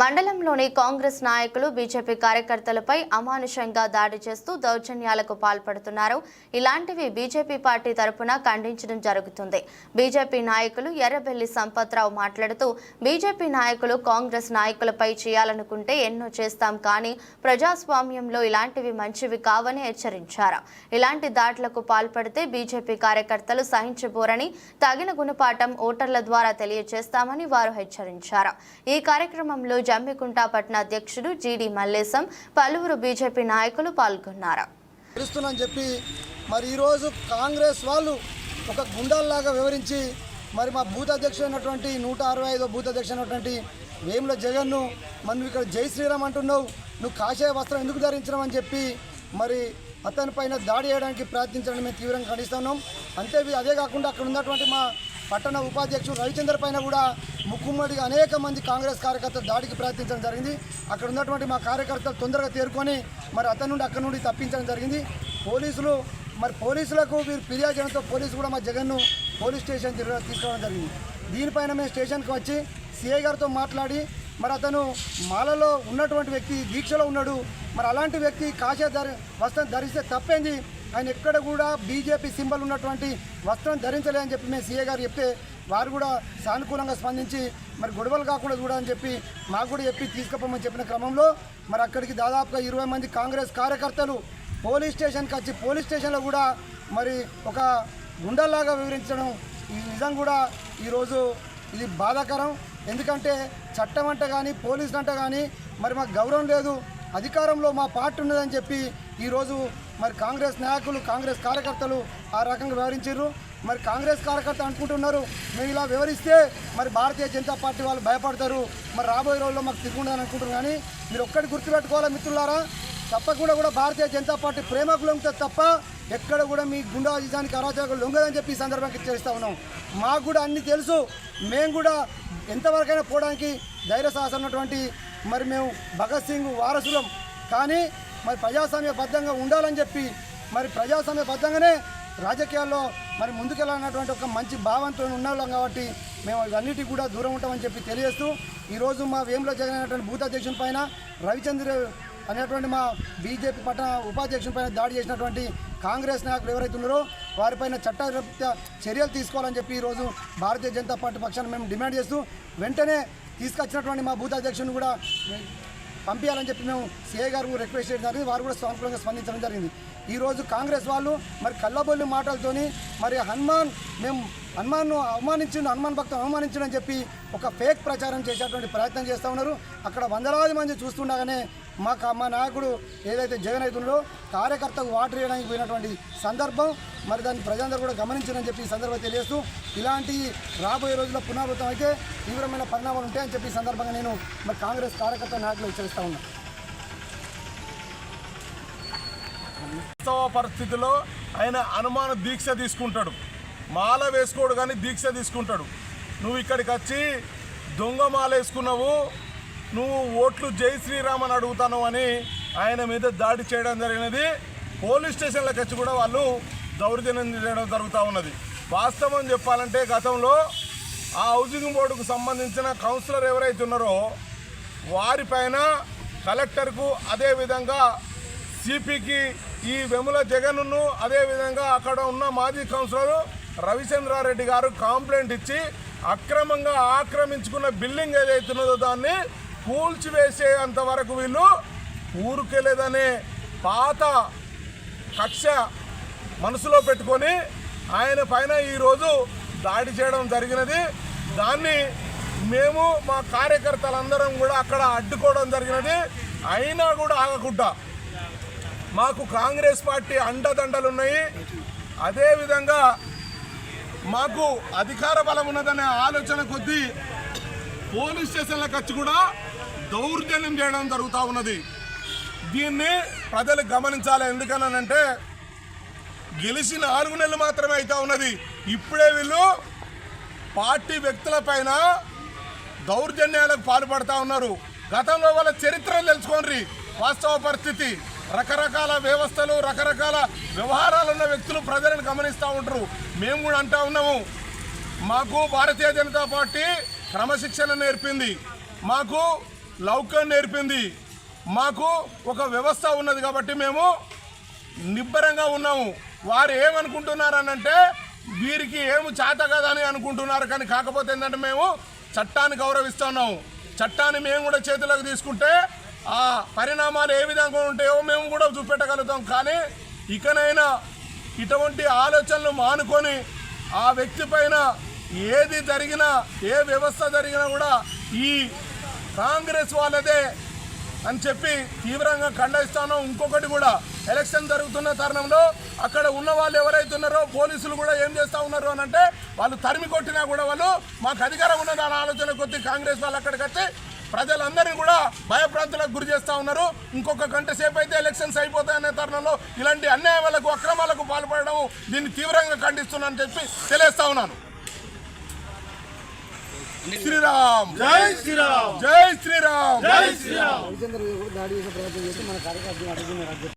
మండలంలోని కాంగ్రెస్ నాయకులు బీజేపీ కార్యకర్తలపై అమానుషంగా దాడి చేస్తూ దౌర్జన్యాలకు పాల్పడుతున్నారు. ఇలాంటివి బీజేపీ పార్టీ తరపున ఖండించడం జరుగుతుంది. బీజేపీ నాయకులు ఎర్రబెల్లి సంపత్రావు మాట్లాడుతూ బీజేపీ నాయకులు కాంగ్రెస్ నాయకులపై చేయాలనుకుంటే ఎన్నో చేస్తాం కానీ ప్రజాస్వామ్యంలో ఇలాంటివి మంచివి కావని హెచ్చరించారు. ఇలాంటి దాడులకు పాల్పడితే బీజేపీ కార్యకర్తలు సహించబోరని తగిన గుణపాఠం ఓటర్ల ద్వారా తెలియజేస్తామని వారు హెచ్చరించారు. ఈ కార్యక్రమంలో జమ్మికుంట పట్టణ అధ్యక్షుడు జీడి మల్లేశం పలువురు బీజేపీ నాయకులు పాల్గొన్నారు. తెలుస్తుందని చెప్పి మరి ఈరోజు కాంగ్రెస్ వాళ్ళు ఒక గుండాల్లాగా వివరించి మరి మా బూత్ అధ్యక్షుడైనటువంటి నూట అరవై ఐదో బూత్ అధ్యక్షుడైనటువంటి వేముల జగన్ను మనం ఇక్కడ జై శ్రీరామ్ అంటున్నావు నువ్వు కాషాయ వస్త్రం ఎందుకు ధరించడం అని చెప్పి మరి అతని పైన దాడి చేయడానికి ప్రయత్నించడం మేము తీవ్రంగా ఖండిస్తున్నాం. అంతే అదే కాకుండా అక్కడ ఉన్నటువంటి మా పట్టణ ఉపాధ్యక్షుడు రవిచంద్ర పైన కూడా ముక్కుమ్మడిగా అనేక మంది కాంగ్రెస్ కార్యకర్తలు దాడికి ప్రయత్నించడం జరిగింది. అక్కడ ఉన్నటువంటి మా కార్యకర్తలు తొందరగా తేరుకొని మరి అతని నుండి అక్కడి నుండి తప్పించడం జరిగింది. పోలీసులు మరి పోలీసులకు వీరు ఫిర్యాదు చేయడంతో పోలీసు కూడా మా జగన్ను పోలీస్ స్టేషన్ తీసుకోవడం జరిగింది. దీనిపైన మేము స్టేషన్కి వచ్చి సిఐ గారితో మాట్లాడి మరి అతను మాలలో ఉన్నటువంటి వ్యక్తి దీక్షలో ఉన్నాడు. మరి అలాంటి వ్యక్తి కాషాయ ధరి వస్త్రం ధరిస్తే తప్పేంది? ఆయన ఎక్కడ కూడా బీజేపీ సింబల్ ఉన్నటువంటి వస్త్రం ధరించలే అని చెప్పి మేము సీఏ గారు చెప్తే వారు కూడా సానుకూలంగా స్పందించి మరి గొడవలు కాకుండా కూడా అని చెప్పి మాకు కూడా చెప్పి తీసుకుపోమని చెప్పిన క్రమంలో మరి అక్కడికి దాదాపుగా ఇరవై మంది కాంగ్రెస్ కార్యకర్తలు పోలీస్ స్టేషన్కి వచ్చి పోలీస్ స్టేషన్లో కూడా మరి ఒక గుండెల్లాగా వివరించడం ఈ నిజం కూడా ఈరోజు ఇది బాధాకరం. ఎందుకంటే చట్టం అంటే కానీ పోలీసులు అంటే కానీ మరి మాకు గౌరవం లేదు. అధికారంలో మా పార్టీ ఉన్నదని చెప్పి ఈరోజు మరి కాంగ్రెస్ నాయకులు కాంగ్రెస్ కార్యకర్తలు ఆ రకంగా వివరించారు మరి కాంగ్రెస్ కార్యకర్త అనుకుంటున్నారు మేము ఇలా వివరిస్తే మరి భారతీయ జనతా పార్టీ వాళ్ళు భయపడతారు. మరి రాబోయే రోజుల్లో మాకు తిరుగుండదని అనుకుంటున్నారు. కానీ మీరు ఒక్కటి గుర్తుపెట్టుకోవాలా మిత్రులారా? తప్పకుండా కూడా భారతీయ జనతా పార్టీ ప్రేమకు లొంగుతుంది తప్ప ఎక్కడ కూడా మీ గుండాజానికి అరాచకులు లొంగదని చెప్పి ఈ సందర్భంగా చేస్తూ ఉన్నాం. మాకు కూడా అన్నీ తెలుసు. మేము కూడా ఎంతవరకైనా పోవడానికి ధైర్య సాహసం ఉన్నటువంటి మరి మేము భగత్ సింగ్ వారసులం. కానీ మరి ప్రజాస్వామ్యబద్ధంగా ఉండాలని చెప్పి మరి ప్రజాస్వామ్యబద్ధంగానే రాజకీయాల్లో మరి ముందుకెళ్ళాలన్నటువంటి ఒక మంచి భావంతో ఉన్నాం కాబట్టి మేము ఇవన్నిటికీ కూడా దూరం ఉంటామని చెప్పి తెలియజేస్తూ ఈరోజు మా వేములో జరిగినటువంటి భూతాధ్యక్షుని పైన రవిచంద్ర అనేటువంటి మా బీజేపీ పట్టణ ఉపాధ్యక్షుని పైన దాడి చేసినటువంటి కాంగ్రెస్ నాయకులు ఎవరైతే ఉన్నారో వారిపైన చట్టరీత్యా చర్యలు తీసుకోవాలని చెప్పి ఈరోజు భారతీయ జనతా పార్టీ పక్షాన్ని మేము డిమాండ్ చేస్తూ వెంటనే తీసుకొచ్చినటువంటి మా బూత్ అధ్యక్షుని కూడా పంపించాలని చెప్పి మేము సిఐ గారు రిక్వెస్ట్ చేయడం జరిగింది. వారు కూడా సానుకూలంగా స్పందించడం జరిగింది. ఈరోజు కాంగ్రెస్ వాళ్ళు మరి కళ్ళబొల్లి మాటలతోని మరి హనుమాన్ మేము హనుమాన్ను అవమానించిన హనుమాన్ భక్తులు అవమానించడం చెప్పి ఒక ఫేక్ ప్రచారం చేసేటువంటి ప్రయత్నం చేస్తూ ఉన్నారు. అక్కడ వందలాది మంది చూస్తుండగానే మాకు మా నాయకుడు ఏదైతే జగన్ అవుతుందో కార్యకర్తకు వాటర్ వేయడానికి పోయినటువంటి సందర్భం మరి దాన్ని ప్రజలందరూ కూడా గమనించారని చెప్పి ఈ సందర్భం తెలియజేస్తూ ఇలాంటి రాబోయే రోజుల్లో పునరావృతం అయితే తీవ్రమైన పరిణామాలు ఉంటాయని చెప్పి ఈ సందర్భంగా నేను మరి కాంగ్రెస్ కార్యకర్త నాయకులు హెచ్చరిస్తా ఉన్నాను వాస్తవ పరిస్థితిలో ఆయన అనుమాన దీక్ష తీసుకుంటాడు. మాల వేసుకోడు కానీ దీక్ష తీసుకుంటాడు. నువ్వు ఇక్కడికి వచ్చి దొంగ మాల వేసుకున్నావు నువ్వు ఓట్లు జై శ్రీరామ్ అని అడుగుతాను అని ఆయన మీద దాడి చేయడం జరిగినది. పోలీస్ స్టేషన్లకు వచ్చి కూడా వాళ్ళు దౌర్జన్యం చేయడం జరుగుతూ ఉన్నది. వాస్తవం చెప్పాలంటే గతంలో ఆ హౌసింగ్ బోర్డుకు సంబంధించిన కౌన్సిలర్ ఎవరైతే ఉన్నారో వారిపైన కలెక్టర్కు అదేవిధంగా సిపికి ఈ వెముల జగన్ను అదేవిధంగా అక్కడ ఉన్న మాజీ కౌన్సిలర్ రవిచంద్రారెడ్డి గారు కంప్లైంట్ ఇచ్చి అక్రమంగా ఆక్రమించుకున్న బిల్డింగ్ ఏదైతున్నదో దాన్ని కూల్చివేసేంత వరకు వీళ్ళు ఊరుకెళ్ళేదనే పాత కక్ష మనసులో పెట్టుకొని ఆయన పైన ఈరోజు దాడి చేయడం జరిగినది. దాన్ని మేము మా కార్యకర్తలందరం కూడా అక్కడ అడ్డుకోవడం జరిగినది. అయినా కూడా ఆగకుండా మాకు కాంగ్రెస్ పార్టీ అండదండలు ఉన్నాయి అదేవిధంగా మాకు అధికార బలం ఉన్నదనే ఆలోచన కొద్దీ పోలీస్ స్టేషన్లకు వచ్చి కూడా దౌర్జన్యం చేయడం జరుగుతూ ఉన్నది. దీన్ని ప్రజలు గమనించాలి. ఎందుకనంటే గెలిచి నాలుగు నెలలు మాత్రమే అవుతా ఉన్నది. ఇప్పుడే వీళ్ళు పార్టీ వ్యక్తుల పైన దౌర్జన్యాలకు పాల్పడతా ఉన్నారు. గతంలో వాళ్ళ చరిత్రను తెలుసుకోండి. వాస్తవ పరిస్థితి. రకరకాల వ్యవస్థలు రకరకాల వ్యవహారాలు ఉన్న వ్యక్తులు ప్రజలను గమనిస్తూ ఉంటారు. మేము కూడా అంటా ఉన్నాము. మాకు భారతీయ జనతా పార్టీ క్రమశిక్షణ నేర్పింది. మాకు లౌక్యం నేర్పింది. మాకు ఒక వ్యవస్థ ఉన్నది కాబట్టి మేము నిబ్బరంగా ఉన్నాము. వారు ఏమనుకుంటున్నారనంటే వీరికి ఏమి చేత కదని అనుకుంటున్నారు. కానీ కాకపోతే ఏంటంటే మేము చట్టాన్ని గౌరవిస్తున్నాము. చట్టాన్ని మేము కూడా చేతిలోకి తీసుకుంటే ఆ పరిణామాలు ఏ విధంగా ఉంటాయో మేము కూడా చూపెట్టగలుగుతాం. కానీ ఇకనైనా ఇటువంటి ఆలోచనలు మానుకొని ఆ వ్యక్తి పైన ఏది జరిగినా ఏ వ్యవస్థ జరిగినా కూడా ఈ కాంగ్రెస్ వాళ్ళదే అని చెప్పి తీవ్రంగా ఖండిస్తాను ఇంకొకటి కూడా. ఎలక్షన్ జరుగుతున్న తరుణంలో అక్కడ ఉన్న వాళ్ళు ఎవరైతే ఉన్నారో పోలీసులు కూడా ఏం చేస్తా ఉన్నారు అని అంటే వాళ్ళు తరిమి కొట్టినా కూడా వాళ్ళు మాకు అధికారం ఉన్నది అనే ఆలోచన కొద్ది కాంగ్రెస్ వాళ్ళు అక్కడికి వచ్చి ప్రజలందరినీ కూడా భయప్రాంతులకు గురి చేస్తూ ఉన్నారు. ఇంకొక గంట సేపు అయితే ఎలక్షన్స్ అయిపోతాయనే తరుణంలో ఇలాంటి అన్యాయాలకు అక్రమాలకు పాల్పడడం దీన్ని తీవ్రంగా ఖండిస్తున్నానని చెప్పి తెలియస్తా ఉన్నాను. శ్రీరామ్. జై శ్రీరామ్. జై శ్రీరామ్. జై శ్రీరామ్. దాడి చేసే ప్రయత్నం చేస్తే మన కార్యకర్తలు అడుగుతున్నారు